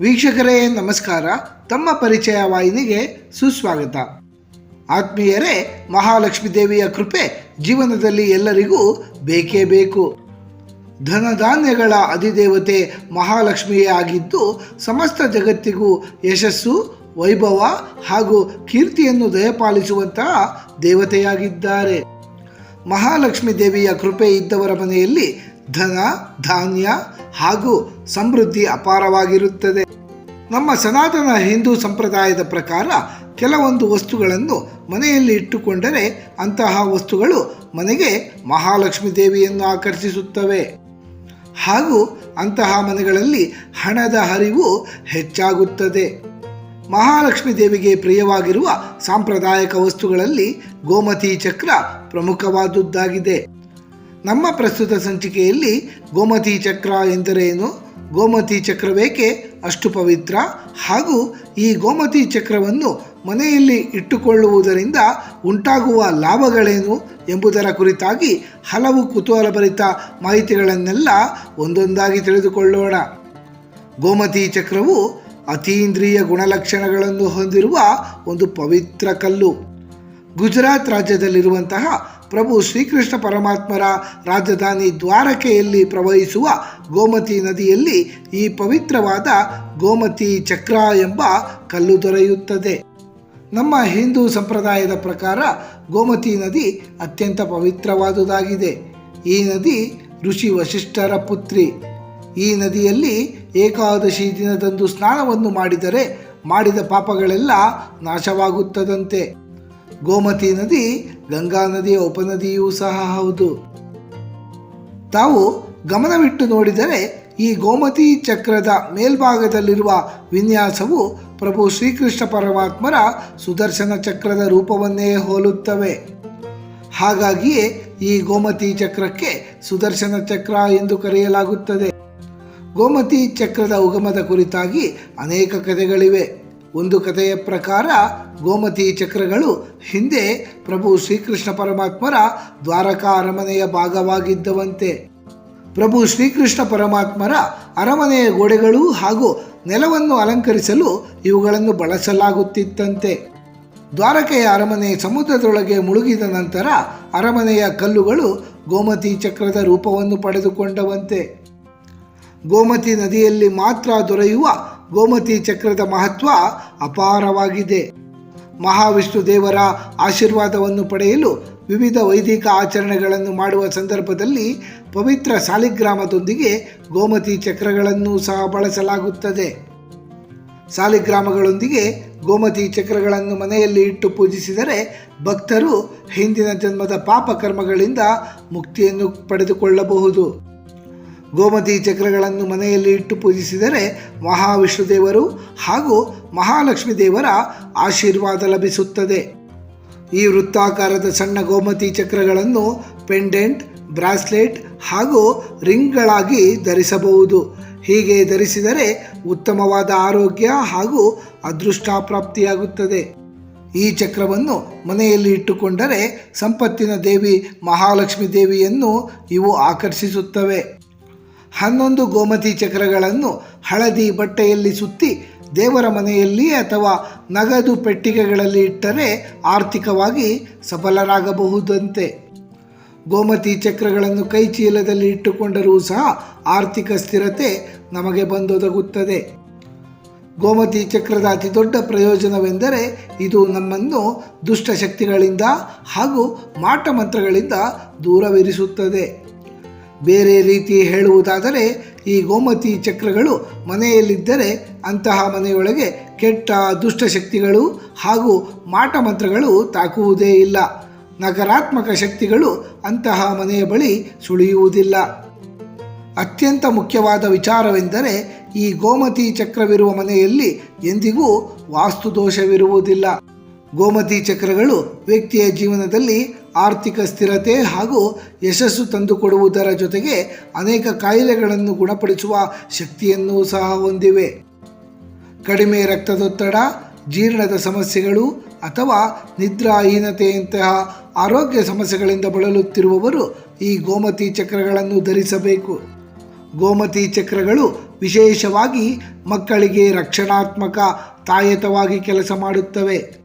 ವೀಕ್ಷಕರೇ, ನಮಸ್ಕಾರ. ತಮ್ಮ ಪರಿಚಯ ವಾಹಿನಿಗೆ ಸುಸ್ವಾಗತ. ಆತ್ಮೀಯರೇ ಮಹಾಲಕ್ಷ್ಮೀ ದೇವಿಯ ಕೃಪೆ ಜೀವನದಲ್ಲಿ ಎಲ್ಲರಿಗೂ ಬೇಕೇ ಬೇಕು. ಧನಧಾನ್ಯಗಳ ಅಧಿದೇವತೆ ಮಹಾಲಕ್ಷ್ಮಿಯೇ ಆಗಿದ್ದು, ಸಮಸ್ತ ಜಗತ್ತಿಗೂ ಯಶಸ್ಸು, ವೈಭವ ಹಾಗೂ ಕೀರ್ತಿಯನ್ನು ದಯಪಾಲಿಸುವಂತಹ ದೇವತೆಯಾಗಿದ್ದಾರೆ. ಮಹಾಲಕ್ಷ್ಮೀ ದೇವಿಯ ಕೃಪೆ ಇದ್ದವರ ಮನೆಯಲ್ಲಿ ಧನ, ಧಾನ್ಯ ಹಾಗೂ ಸಮೃದ್ಧಿ ಅಪಾರವಾಗಿರುತ್ತದೆ. ನಮ್ಮ ಸನಾತನ ಹಿಂದೂ ಸಂಪ್ರದಾಯದ ಪ್ರಕಾರ ಕೆಲವೊಂದು ವಸ್ತುಗಳನ್ನು ಮನೆಯಲ್ಲಿ ಇಟ್ಟುಕೊಂಡರೆ ಅಂತಹ ವಸ್ತುಗಳು ಮನೆಗೆ ಮಹಾಲಕ್ಷ್ಮೀ ದೇವಿಯನ್ನು ಆಕರ್ಷಿಸುತ್ತವೆ. ಹಾಗೂ ಅಂತಹ ಮನೆಗಳಲ್ಲಿ ಹಣದ ಹರಿವು ಹೆಚ್ಚಾಗುತ್ತದೆ. ಮಹಾಲಕ್ಷ್ಮೀ ದೇವಿಗೆ ಪ್ರಿಯವಾಗಿರುವ ಸಾಂಪ್ರದಾಯಿಕ ವಸ್ತುಗಳಲ್ಲಿ ಗೋಮತಿ ಚಕ್ರ ಪ್ರಮುಖವಾದುದ್ದಾಗಿದೆ. ನಮ್ಮ ಪ್ರಸ್ತುತ ಸಂಚಿಕೆಯಲ್ಲಿ ಗೋಮತಿ ಚಕ್ರ ಎಂದರೇನು? ಗೋಮತಿ ಚಕ್ರವೇಕೆ ಅಷ್ಟು ಪವಿತ್ರ? ಹಾಗೂ ಈ ಗೋಮತಿ ಚಕ್ರವನ್ನು ಮನೆಯಲ್ಲಿ ಇಟ್ಟುಕೊಳ್ಳುವುದರಿಂದ ಉಂಟಾಗುವ ಲಾಭಗಳೇನು ಎಂಬುದರ ಕುರಿತಾಗಿ ಹಲವು ಕುತೂಹಲಭರಿತ ಮಾಹಿತಿಗಳನ್ನೆಲ್ಲ ಒಂದೊಂದಾಗಿ ತಿಳಿದುಕೊಳ್ಳೋಣ. ಗೋಮತಿ ಚಕ್ರವು ಅತೀಂದ್ರಿಯ ಗುಣಲಕ್ಷಣಗಳನ್ನು ಹೊಂದಿರುವ ಒಂದು ಪವಿತ್ರ ಕಲ್ಲು. ಗುಜರಾತ್ ರಾಜ್ಯದಲ್ಲಿರುವಂತಹ ಪ್ರಭು ಶ್ರೀಕೃಷ್ಣ ಪರಮಾತ್ಮರ ರಾಜಧಾನಿ ದ್ವಾರಕೆಯಲ್ಲಿ ಪ್ರವಹಿಸುವ ಗೋಮತಿ ನದಿಯಲ್ಲಿ ಈ ಪವಿತ್ರವಾದ ಗೋಮತಿ ಚಕ್ರ ಎಂಬ ಕಲ್ಲು ದೊರೆಯುತ್ತದೆ. ನಮ್ಮ ಹಿಂದೂ ಸಂಪ್ರದಾಯದ ಪ್ರಕಾರ ಗೋಮತಿ ನದಿ ಅತ್ಯಂತ ಪವಿತ್ರವಾದುದಾಗಿದೆ. ಈ ನದಿ ಋಷಿ ವಶಿಷ್ಠರ ಪುತ್ರಿ. ಈ ನದಿಯಲ್ಲಿ ಏಕಾದಶಿ ದಿನದಂದು ಸ್ನಾನವನ್ನು ಮಾಡಿದರೆ ಮಾಡಿದ ಪಾಪಗಳೆಲ್ಲ ನಾಶವಾಗುತ್ತದಂತೆ. ಗೋಮತಿ ನದಿ, ಗಂಗಾ ನದಿಯ ಉಪನದಿಯೂ ಸಹ ಹೌದು. ತಾವು ಗಮನವಿಟ್ಟು ನೋಡಿದರೆ ಈ ಗೋಮತಿ ಚಕ್ರದ ಮೇಲ್ಭಾಗದಲ್ಲಿರುವ ವಿನ್ಯಾಸವು ಪ್ರಭು ಶ್ರೀಕೃಷ್ಣ ಪರಮಾತ್ಮರ ಸುದರ್ಶನ ಚಕ್ರದ ರೂಪವನ್ನೇ ಹೋಲುತ್ತವೆ. ಹಾಗಾಗಿಯೇ ಈ ಗೋಮತಿ ಚಕ್ರಕ್ಕೆ ಸುದರ್ಶನ ಚಕ್ರ ಎಂದು ಕರೆಯಲಾಗುತ್ತದೆ. ಗೋಮತಿ ಚಕ್ರದ ಉಗಮದ ಕುರಿತಾಗಿ ಅನೇಕ ಕಥೆಗಳಿವೆ. ಒಂದು ಕಥೆಯ ಪ್ರಕಾರ ಗೋಮತಿ ಚಕ್ರಗಳು ಹಿಂದೆ ಪ್ರಭು ಶ್ರೀಕೃಷ್ಣ ಪರಮಾತ್ಮರ ದ್ವಾರಕಾ ಅರಮನೆಯ ಭಾಗವಾಗಿದ್ದವಂತೆ. ಪ್ರಭು ಶ್ರೀಕೃಷ್ಣ ಪರಮಾತ್ಮರ ಅರಮನೆಯ ಗೋಡೆಗಳು ಹಾಗೂ ನೆಲವನ್ನು ಅಲಂಕರಿಸಲು ಇವುಗಳನ್ನು ಬಳಸಲಾಗುತ್ತಿತ್ತಂತೆ. ದ್ವಾರಕೆಯ ಅರಮನೆ ಸಮುದ್ರದೊಳಗೆ ಮುಳುಗಿದ ನಂತರ ಅರಮನೆಯ ಕಲ್ಲುಗಳು ಗೋಮತಿ ಚಕ್ರದ ರೂಪವನ್ನು ಪಡೆದುಕೊಂಡವಂತೆ. ಗೋಮತಿ ನದಿಯಲ್ಲಿ ಮಾತ್ರ ದೊರೆಯುವ ಗೋಮತಿ ಚಕ್ರದ ಮಹತ್ವ ಅಪಾರವಾಗಿದೆ. ಮಹಾವಿಷ್ಣು ದೇವರ ಆಶೀರ್ವಾದವನ್ನು ಪಡೆಯಲು ವಿವಿಧ ವೈದಿಕ ಆಚರಣೆಗಳನ್ನು ಮಾಡುವ ಸಂದರ್ಭದಲ್ಲಿ ಪವಿತ್ರ ಸಾಲಿಗ್ರಾಮದೊಂದಿಗೆ ಗೋಮತಿ ಚಕ್ರಗಳನ್ನು ಸಹ ಬಳಸಲಾಗುತ್ತದೆ. ಸಾಲಿಗ್ರಾಮಗಳೊಂದಿಗೆ ಗೋಮತಿ ಚಕ್ರಗಳನ್ನು ಮನೆಯಲ್ಲಿ ಇಟ್ಟು ಪೂಜಿಸಿದರೆ ಭಕ್ತರು ಹಿಂದಿನ ಜನ್ಮದ ಪಾಪ ಕರ್ಮಗಳಿಂದ ಮುಕ್ತಿಯನ್ನು ಪಡೆದುಕೊಳ್ಳಬಹುದು. ಗೋಮತಿ ಚಕ್ರಗಳನ್ನು ಮನೆಯಲ್ಲಿ ಇಟ್ಟು ಪೂಜಿಸಿದರೆ ಮಹಾವಿಷ್ಣು ದೇವರು ಹಾಗೂ ಮಹಾಲಕ್ಷ್ಮಿ ದೇವರ ಆಶೀರ್ವಾದ ಲಭಿಸುತ್ತದೆ. ಈ ವೃತ್ತಾಕಾರದ ಸಣ್ಣ ಗೋಮತಿ ಚಕ್ರಗಳನ್ನು ಪೆಂಡೆಂಟ್, ಬ್ರಾಸ್ಲೆಟ್ ಹಾಗೂ ರಿಂಗ್ಗಳಾಗಿ ಧರಿಸಬಹುದು. ಹೀಗೆ ಧರಿಸಿದರೆ ಉತ್ತಮವಾದ ಆರೋಗ್ಯ ಹಾಗೂ ಅದೃಷ್ಟ ಪ್ರಾಪ್ತಿಯಾಗುತ್ತದೆ. ಈ ಚಕ್ರವನ್ನು ಮನೆಯಲ್ಲಿ ಇಟ್ಟುಕೊಂಡರೆ ಸಂಪತ್ತಿನ ದೇವಿ ಮಹಾಲಕ್ಷ್ಮಿ ದೇವಿಯನ್ನು ಇವು ಆಕರ್ಷಿಸುತ್ತವೆ. ಹನ್ನೊಂದು ಗೋಮತಿ ಚಕ್ರಗಳನ್ನು ಹಳದಿ ಬಟ್ಟೆಯಲ್ಲಿ ಸುತ್ತಿ ದೇವರ ಮನೆಯಲ್ಲಿ ಅಥವಾ ನಗದು ಪೆಟ್ಟಿಗೆಗಳಲ್ಲಿ ಇಟ್ಟರೆ ಆರ್ಥಿಕವಾಗಿ ಸಫಲರಾಗಬಹುದಂತೆ. ಗೋಮತಿ ಚಕ್ರಗಳನ್ನು ಕೈ ಚೀಲದಲ್ಲಿ ಇಟ್ಟುಕೊಂಡರೂ ಸಹ ಆರ್ಥಿಕ ಸ್ಥಿರತೆ ನಮಗೆ ಬಂದೊದಗುತ್ತದೆ. ಗೋಮತಿ ಚಕ್ರದ ಅತಿ ದೊಡ್ಡ ಪ್ರಯೋಜನವೆಂದರೆ ಇದು ನಮ್ಮನ್ನು ದುಷ್ಟಶಕ್ತಿಗಳಿಂದ ಹಾಗೂ ಮಾಟ ಮಂತ್ರಗಳಿಂದ ದೂರವಿರಿಸುತ್ತದೆ. ಬೇರೆ ರೀತಿ ಹೇಳುವುದಾದರೆ ಈ ಗೋಮತಿ ಚಕ್ರಗಳು ಮನೆಯಲ್ಲಿದ್ದರೆ ಅಂತಹ ಮನೆಯೊಳಗೆ ಕೆಟ್ಟ ದುಷ್ಟಶಕ್ತಿಗಳು ಹಾಗೂ ಮಾಟ ಮಂತ್ರಗಳು ತಾಕುವುದೇ ಇಲ್ಲ. ನಕಾರಾತ್ಮಕ ಶಕ್ತಿಗಳು ಅಂತಹ ಮನೆಯ ಬಳಿ ಸುಳಿಯುವುದಿಲ್ಲ. ಅತ್ಯಂತ ಮುಖ್ಯವಾದ ವಿಚಾರವೆಂದರೆ ಈ ಗೋಮತಿ ಚಕ್ರವಿರುವ ಮನೆಯಲ್ಲಿ ಎಂದಿಗೂ ವಾಸ್ತುದೋಷವಿರುವುದಿಲ್ಲ. ಗೋಮತಿ ಚಕ್ರಗಳು ವ್ಯಕ್ತಿಯ ಜೀವನದಲ್ಲಿ ಆರ್ಥಿಕ ಸ್ಥಿರತೆ ಹಾಗೂ ಯಶಸ್ಸು ತಂದುಕೊಡುವುದರ ಜೊತೆಗೆ ಅನೇಕ ಕಾಯಿಲೆಗಳನ್ನು ಗುಣಪಡಿಸುವ ಶಕ್ತಿಯನ್ನು ಸಹ ಹೊಂದಿವೆ. ಕಡಿಮೆ ರಕ್ತದೊತ್ತಡ, ಜೀರ್ಣದ ಸಮಸ್ಯೆಗಳು ಅಥವಾ ನಿದ್ರಾಹೀನತೆಯಂತಹ ಆರೋಗ್ಯ ಸಮಸ್ಯೆಗಳಿಂದ ಬಳಲುತ್ತಿರುವವರು ಈ ಗೋಮತಿ ಚಕ್ರಗಳನ್ನು ಧರಿಸಬೇಕು. ಗೋಮತಿ ಚಕ್ರಗಳು ವಿಶೇಷವಾಗಿ ಮಕ್ಕಳಿಗೆ ರಕ್ಷಣಾತ್ಮಕ, ತಾಯತವಾಗಿ ಕೆಲಸ ಮಾಡುತ್ತವೆ.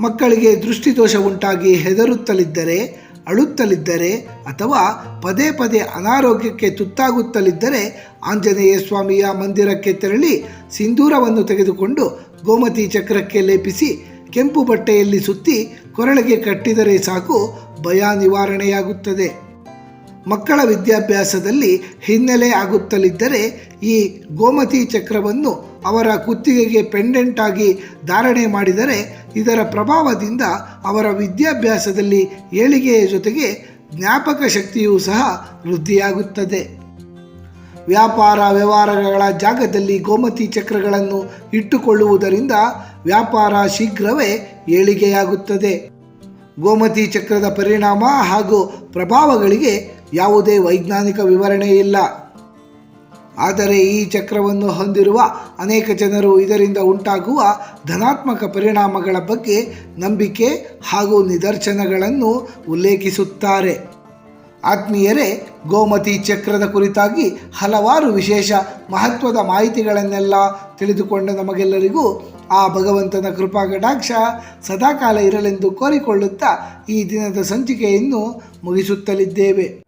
ಮಕ್ಕಳಿಗೆ ದೃಷ್ಟಿದೋಷ ಉಂಟಾಗಿ ಹೆದರುತ್ತಲಿದ್ದರೆ, ಅಳುತ್ತಲಿದ್ದರೆ ಅಥವಾ ಪದೇ ಪದೇ ಅನಾರೋಗ್ಯಕ್ಕೆ ತುತ್ತಾಗುತ್ತಲಿದ್ದರೆ ಆಂಜನೇಯ ಸ್ವಾಮಿಯ ಮಂದಿರಕ್ಕೆ ತೆರಳಿ ಸಿಂಧೂರವನ್ನು ತೆಗೆದುಕೊಂಡು ಗೋಮತಿ ಚಕ್ರಕ್ಕೆ ಲೇಪಿಸಿ ಕೆಂಪು ಬಟ್ಟೆಯಲ್ಲಿ ಸುತ್ತಿ ಕೊರಳಿಗೆ ಕಟ್ಟಿದರೆ ಸಾಕು ಭಯ ನಿವಾರಣೆಯಾಗುತ್ತದೆ. ಮಕ್ಕಳ ವಿದ್ಯಾಭ್ಯಾಸದಲ್ಲಿ ಹಿನ್ನೆಲೆ ಆಗುತ್ತಲಿದ್ದರೆ ಈ ಗೋಮತಿ ಚಕ್ರವನ್ನು ಅವರ ಕುತ್ತಿಗೆಗೆ ಪೆಂಡೆಂಟ್ ಆಗಿ ಧಾರಣೆ ಮಾಡಿದರೆ ಇದರ ಪ್ರಭಾವದಿಂದ ಅವರ ವಿದ್ಯಾಭ್ಯಾಸದಲ್ಲಿ ಏಳಿಗೆಯ ಜೊತೆಗೆ ಜ್ಞಾಪಕ ಶಕ್ತಿಯೂ ಸಹ ವೃದ್ಧಿಯಾಗುತ್ತದೆ. ವ್ಯಾಪಾರ ವ್ಯವಹಾರಗಳ ಜಾಗದಲ್ಲಿ ಗೋಮತಿ ಚಕ್ರಗಳನ್ನು ಇಟ್ಟುಕೊಳ್ಳುವುದರಿಂದ ವ್ಯಾಪಾರ ಶೀಘ್ರವೇ ಏಳಿಗೆಯಾಗುತ್ತದೆ. ಗೋಮತಿ ಚಕ್ರದ ಪರಿಣಾಮ ಹಾಗೂ ಪ್ರಭಾವಗಳಿಗೆ ಯಾವುದೇ ವೈಜ್ಞಾನಿಕ ವಿವರಣೆ ಇಲ್ಲ. ಆದರೆ ಈ ಚಕ್ರವನ್ನು ಹೊಂದಿರುವ ಅನೇಕ ಜನರು ಇದರಿಂದ ಉಂಟಾಗುವ ಧನಾತ್ಮಕ ಪರಿಣಾಮಗಳ ಬಗ್ಗೆ ನಂಬಿಕೆ ಹಾಗೂ ನಿದರ್ಶನಗಳನ್ನು ಉಲ್ಲೇಖಿಸುತ್ತಾರೆ. ಆತ್ಮೀಯರೇ, ಗೋಮತಿ ಚಕ್ರದ ಕುರಿತಾಗಿ ಹಲವಾರು ವಿಶೇಷ ಮಹತ್ವದ ಮಾಹಿತಿಗಳನ್ನೆಲ್ಲ ತಿಳಿದುಕೊಂಡ ನಮಗೆಲ್ಲರಿಗೂ ಆ ಭಗವಂತನ ಕೃಪಾ ಕಟಾಕ್ಷ ಸದಾಕಾಲ ಇರಲೆಂದು ಕೋರಿಕೊಳ್ಳುತ್ತಾ ಈ ದಿನದ ಸಂಚಿಕೆಯನ್ನು ಮುಗಿಸುತ್ತಲಿದ್ದೇವೆ.